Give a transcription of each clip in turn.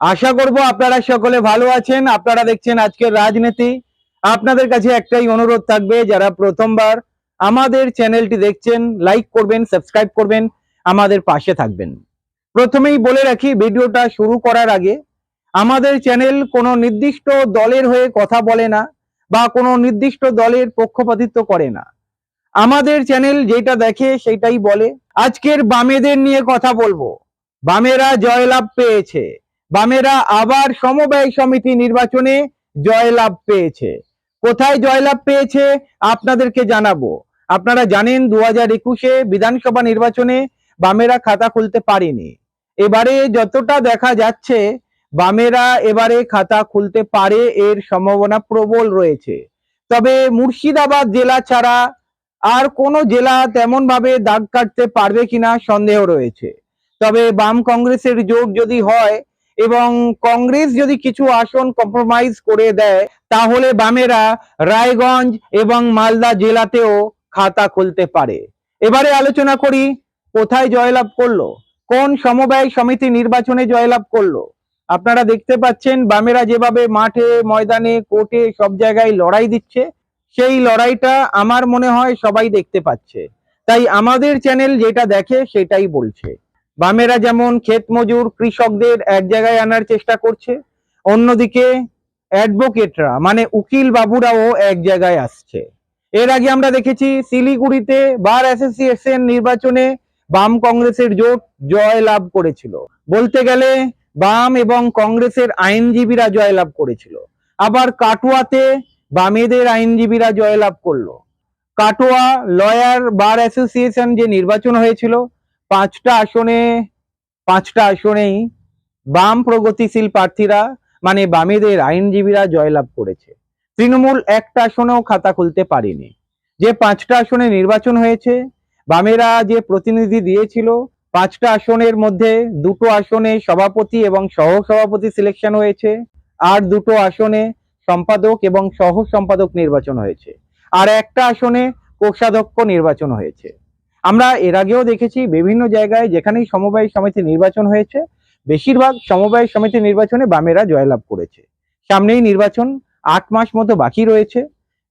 আশা করব আপনারা সকলে ভালো আছেন। আপনারা দেখছেন আজকের রাজনীতি। আপনাদের কাছে একটাই অনুরোধ থাকবে, যারা প্রথমবার আমাদের চ্যানেলটি দেখছেন লাইক করবেন সাবস্ক্রাইব করবেন, আমাদের পাশে থাকবেন। প্রথমেই বলে রাখি, ভিডিওটা শুরু করার আগে, আমাদের চ্যানেল কোনো নির্দিষ্ট দলের হয়ে কথা বলে না, বা কোনো নির্দিষ্ট দলের পক্ষপাতিত্ব করে না। আমাদের চ্যানেল যেটা দেখে সেটাই বলে, আজকের বামেদের নিয়ে কথা বলব। বামেরা জয়লাভ পেয়েছে। বামেরা আবার সমবায় সমিতি নির্বাচনে জয়লাভ পেয়েছে। কোথায় জয়লাভ পেয়েছে? আপনাদেরকে জানাব। আপনারা জানেন দু হাজার একুশে বিধানসভা নির্বাচনে বামেরা খাতা খুলতে পারেনি। এবারে যতটা দেখা যাচ্ছে, বামেরা এবারে খাতা খুলতে পারে এর সম্ভাবনা প্রবল রয়েছে। তবে মুর্শিদাবাদ জেলা ছাড়া আর কোনো জেলা তেমন ভাবে দাগ কাটতে পারবে কিনা সন্দেহ রয়েছে। তবে বাম কংগ্রেসের জোট যদি হয় এবং কংগ্রেস যদি কিছু আসন কম্প্রোমাইজ করে দেয়, তাহলে বামেরা রায়গঞ্জ এবং মালদা জেলাতেও খাতা খুলতে পারে। এবারে আলোচনা করি, কোথায় জয়লাভ করল? কোন সমবায় সমিতি নির্বাচনে জয়লাভ করল? আপনারা দেখতে পাচ্ছেন, বামেরা যেভাবে মাঠে, ময়দানে, কোর্টে সব জায়গায় লড়াই দিচ্ছে, সেই লড়াইটা আমার মনে হয় সবাই দেখতে পাচ্ছে। তাই আমাদের চ্যানেল যেটা দেখে সেটাই বলছে। বামেরা যেমন ক্ষেত মজুর কৃষকদের এক জায়গায় আনার চেষ্টা করছে, অন্যদিকে অ্যাডভোকেটরা মানে উকিল বাবুরাও এক জায়গায় আসছে। এর আগে আমরা দেখেছি, শিলিগুড়িতে বার অ্যাসোসিয়েশন নির্বাচনে বাম কংগ্রেসের জোট জয় লাভ করেছিল। বলতে গেলে বাম এবং কংগ্রেসের আইনজীবীরা জয়লাভ করেছিল। আবার কাটুয়াতে বামেদের আইনজীবীরা জয়লাভ করল। কাটোয়া লয়ার বার অ্যাসোসিয়েশন যে নির্বাচন হয়েছিল পাঁচটা আসনে, পাঁচটা আসনেই বাম প্রগতিশীল প্রার্থীরা মানে বামেদের আইনজীবীরা জয়লাভ করেছে। তৃণমূল একটা আসনেও খাতা খুলতে পারেনি। যে পাঁচটা আসনে নির্বাচন হয়েছে, বামেরা যে প্রতিনিধি দিয়েছিল, পাঁচটা আসনের মধ্যে দুটো আসনে সভাপতি এবং সহ সভাপতি সিলেকশন হয়েছে, আর দুটো আসনে সম্পাদক এবং সহ সম্পাদক নির্বাচন হয়েছে। আর একটা আসনে কোষাধ্যক্ষ নির্বাচন হয়েছে। আমরা এর আগেও দেখেছি বিভিন্ন জায়গায় যেখানেই সমবায় সমিতি নির্বাচন হয়েছে, বেশিরভাগ সমবায় সমিতি নির্বাচনে বামেরা জয়লাভ করেছে। সামনেই নির্বাচন আট মাস মতো বাকি রয়েছে।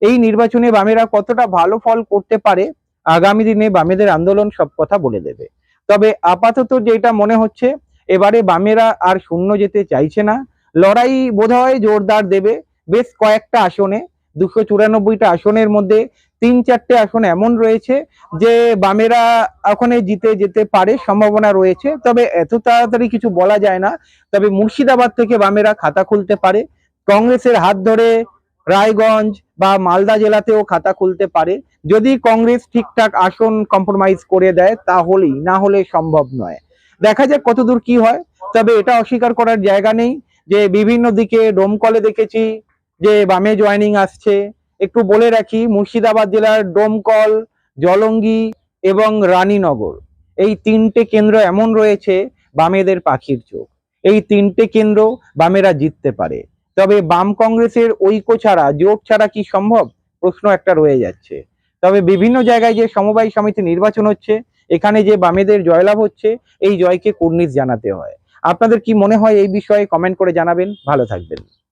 এই নির্বাচনে বামেরা কতটা ভালো ফল করতে পারে, আগামী দিনে বামেদের আন্দোলন সব কথা বলে দেবে। তবে আপাতত যেটা মনে হচ্ছে, এবারে বামেরা আর শূন্য যেতে চাইছে না। লড়াই বোধহয় জোরদার দেবে। বেশ কয়েকটা আসনে দুশো চুরানব্বইটা আসনের মধ্যে তিন চারটে আসন এমন রয়েছে যে বামেরা ওখানে জিতে যেতে পারে, সম্ভাবনা রয়েছে। তবে এত তাড়াতাড়ি কিছু বলা যায় না। তবে মুর্শিদাবাদ থেকে বামেরা খাতা খুলতে পারে। কংগ্রেসের হাত ধরে রায়গঞ্জ বা মালদা জেলাতেও খাতা খুলতে পারে। যদি কংগ্রেস ঠিকঠাক আসন কম্প্রোমাইজ করে দেয়, তাহলেই, না হলে সম্ভব নয়। দেখা যাক কতদূর কি হয়। তবে এটা অস্বীকার করার জায়গা নেই যে বিভিন্ন দিকে ডোমকলে দেখেছি যে বামে জয়েনিং আসছে, একটু বলে রাখি, মুর্শিদাবাদ জেলার ডোমকল, জলঙ্গি এবং রানীনগর, এই তিনটে কেন্দ্র এমন রয়েছে বামেদের পাখির চোখ। এই তিনটে কেন্দ্র বামেরা জিততে পারে। তবে বাম কংগ্রেসের ঐক্য ছাড়া, জোট ছাড়া কি সম্ভব? প্রশ্ন একটা রয়ে যাচ্ছে। তবে বিভিন্ন জায়গায় যে সমবায় সমিতি নির্বাচন হচ্ছে, এখানে যে বামেদের জয়লাভ হচ্ছে, এই জয়কে কুর্নিশ জানাতে হয়। আপনাদের কি মনে হয় এই বিষয়ে কমেন্ট করে জানাবেন। ভালো থাকবেন।